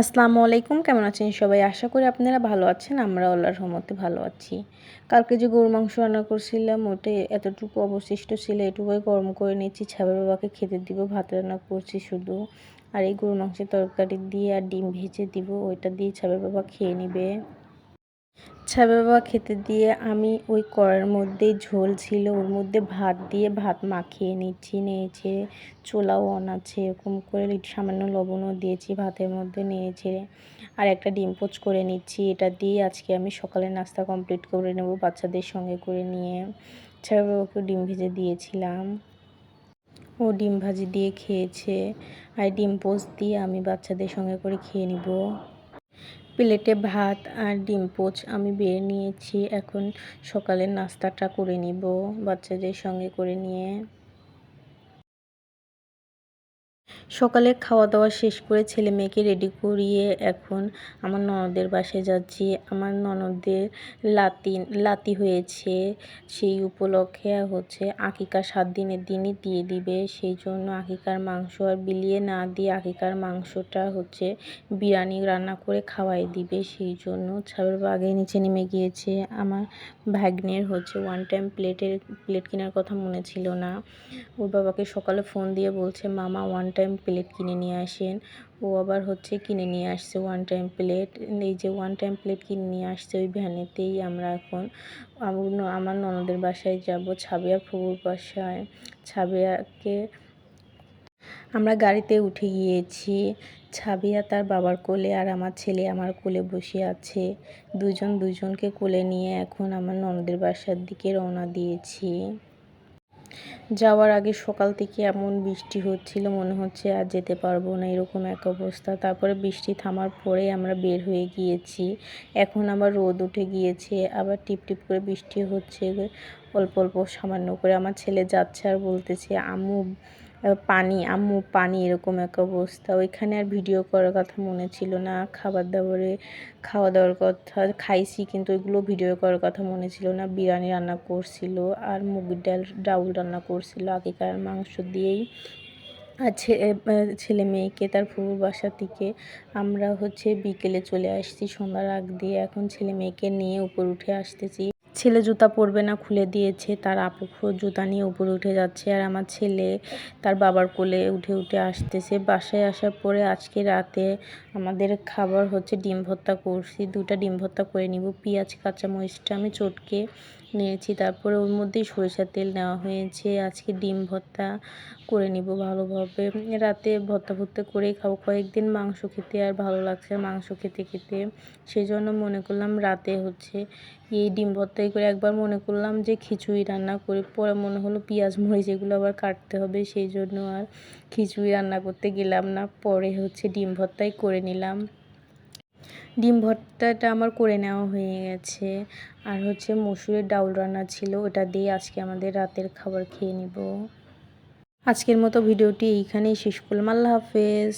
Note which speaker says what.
Speaker 1: আসসালামু আলাইকুম, কেমন আছেন সবাই? আশা করি আপনারা ভালো আছেন আমরা ওলার রহমতে ভালো আছি। কালকে যে গরুর মাংস রান্না করছিলাম, ওটা এতটুকু অবশিষ্ট ছিল, এটুকুই গরম করে নিচ্ছি ছাবের বাবাকে খেতে দিব, ভাত রান্না করছি শুধু। আর এই গরুর মাংসের তরকারি দিয়ে আর ডিম ভেজে দিব, ওইটা দিয়ে ছাবের বাবা খেয়ে নিবে। ছাবে বাবা খেতে দিয়ে আমি ওই কড়ার মধ্যে ঝোল ছিল। ওর মধ্যে ভাত দিয়ে ভাত মাখিয়ে নিচ্ছি, নিয়েছে। চোলাও অন আছে, এরকম করে সামান্য লবণও দিয়েছি ভাতের মধ্যে, নিয়েছে। আর একটা ডিম পোচ করে নিচ্ছি। এটা দিয়ে আজকে আমি সকালে নাস্তা কমপ্লিট করে নেব বাচ্চাদের সঙ্গে করে নিয়ে। ছাবে বাবাকেও ডিম ভেজে দিয়েছিলাম। ও ডিম ভাজি দিয়ে খেয়েছে। আর ডিম পোচ দিয়ে আমি বাচ্চাদের সঙ্গে করে খেয়ে নিব। প্লেটে ভাত আর ডিম পোচ আমি বেড়ে নিয়েছি। এখন সকালের নাস্তাটা করে নিব, বাচ্চাদের সঙ্গে করে নিয়ে। সকালে খাওয়া দাওয়া শেষ করে ছেলে মেয়েকে রেডি করিয়ে এখন আমার ননদের বাসায় যাচ্ছি। আমার ননদের লাতি লাতি হয়েছে। সেই উপলক্ষে হচ্ছে আকিকা সাত দিনের দিনই দিয়ে দিবে। সেই জন্য আকিকার মাংস আর বিলিয়ে না দিয়ে আকিকার মাংসটা হচ্ছে বিরিয়ানি রান্না করে খাওয়াই দিবে। সেই জন্য ছাবের বাগে নিচে নেমে গিয়েছে। আমার ভাগ্নের হচ্ছে ওয়ান টাইম প্লেটের প্লেট কেনার কথা মনে ছিল না। ওর বাবাকে সকালে ফোন দিয়ে বলছে, মামা ওয়ান টাইম প্লেট কিনে নিয়ে আসেন। ও আবার হচ্ছে কিনে নিয়ে আসছে ওয়ান টাইম প্লেট এই যে ওয়ান টাইম প্লেট কিনে নিয়ে আসছে ওই ভ্যানেতেই আমরা এখন আমার ননদের বাসায় যাব, ছাবিয়া ফুবুর বাসায়। ছাবিয়াকে আমরা গাড়িতে উঠে গিয়েছি। ছাবিয়া তার বাবার কোলে আর আমার ছেলে আমার কোলে বসে আছে। দুজন দুজনকে কোলে নিয়ে এখন আমার ননদের বাসার দিকে রওনা দিয়েছি। যাওয়ার আগে সকাল থেকে এমন বৃষ্টি হচ্ছিল, মনে হচ্ছে আর যেতে পারব না, এরকম এক অবস্থা। তারপরে বৃষ্টি থামার পরে আমরা বের হয়ে গিয়েছি। এখন আবার রোদ উঠে গিয়েছে, আবার টিপ টিপ করে বৃষ্টি হচ্ছে, অল্প অল্প সামান্য করে। আমার ছেলে যাচ্ছে আর বলতেছে, আম্মু পানি, আম্মু, পানি এরকম এক অবস্থা। ওইখানে আর ভিডিও করার কথা মনে ছিল না। খাবার দাবারে খাওয়া দাওয়ার কথা খাইছি, কিন্তু ওইগুলো ভিডিও করার কথা মনে ছিল না। বিরিয়ানি রান্না করছিল আর মুগের ডাল, ডাউল রান্না করছিল। আগেকার মাংস দিয়েই আর ছেলে মেয়েকে, তার ফুফুর বাসা থেকে আমরা হচ্ছে বিকেলে চলে আসছি। সন্ধ্যার আগ দিয়ে এখন ছেলে মেয়েকে নিয়ে উপর উঠে আসতেছি। ছেলে জুতা পরবে না, খুলে দিয়েছে। তার আপু জুতা নিয়ে উপরে উঠে যাচ্ছে আর আমার ছেলে তার বাবার কোলে উঠে উঠে আসতেছে। বাসায় আসার পরে আজকে রাতে আমাদের খাবার হচ্ছে ডিম ভর্তা করছি। দুটা ডিম ভর্তা করে নিব। পেঁয়াজ কাঁচামরিচটা আমি চটকে নিয়েছি। তারপরে ওর মধ্যেই সরিষার তেল নেওয়া হয়েছে। আজকে ডিম ভর্তা করে নিব ভালোভাবে। রাতে ভর্তা ভর্তা করেই খাব। কয়েকদিন মাংস খেতে আর ভালো লাগছে মাংস খেতে খেতে। সেই জন্য মনে করলাম রাতে হচ্ছে এই ডিম ভর্তাই করে একবার মনে করলাম যে খিচুড়ি রান্না করে, পরে মনে হলো পেঁয়াজ মরিচ এগুলো আবার কাটতে হবে। সেই জন্য আর খিচুড়ি রান্না করতে গেলাম না, পরে হচ্ছে ডিম ভর্তাই করে নিলাম। ডিম ভর্তাটা আমার করে নেওয়া হয়ে গেছে। আর হচ্ছে মসুরের ডাউল রান্না ছিল, ওটা দিয়ে আজকে আমাদের রাতের খাবার খেয়ে নিব। আজকের মতো ভিডিওটি এইখানেই শেষ করলাম। আল্লাহ হাফেজ।